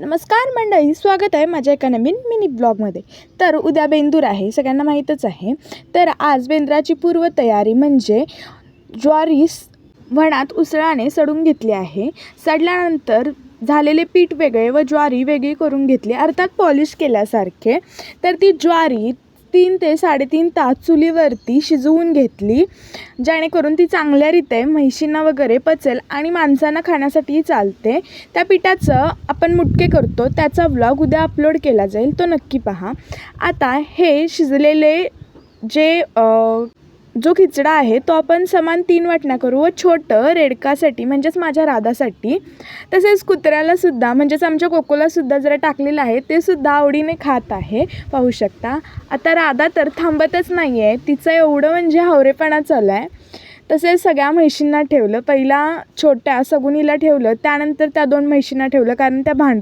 नमस्कार मंडळी स्वागत आहे माझ्या एका नवीन मिनी ब्लॉगमध्ये. तर उद्या बेंदूर आहे सगळ्यांना माहीतच आहे. तर आज बेंद्राची पूर्वतयारी म्हणजे ज्वारी वणात उसळाने सडून घेतली आहे. सडल्यानंतर झालेले पीठ वेगळे व ज्वारी वेगळी करून घेतली अर्थात पॉलिश केल्यासारखे. तर ती ज्वारी तीन ते साडेतीन तास चुलीवरती शिजवून घेतली जेणेकरून ती चांगल्यारीते म्हैशींना वगैरे पचेल आणि माणसांना खाण्यासाठी चालते. त्या पिठाचं आपण मुटके करतो त्याचा व्लॉग उद्या अपलोड केला जाईल तो नक्की पहा. आता हे शिजलेले जे जो खिचडा आहे तो आपण समान तीन वाटण्या करू व छोटं रेडकासाठी म्हणजेच माझ्या राधासाठी. तसेच कुत्र्यालासुद्धा म्हणजेच आमच्या कोकोलासुद्धा जरा टाकलेलं आहे ते सुद्धा आवडीने खात आहे. पाहू शकता. आता राधा तर थांबतच नाही आहे तिचं एवढं म्हणजे हावरेपणा चालू आहे. तसेच सगळ्या म्हैशींना ठेवलं. पहिला छोट्या सगुनीला ठेवलं. त्यानंतर त्या दोन म्हैशींना ठेवलं. कारण त्या भांड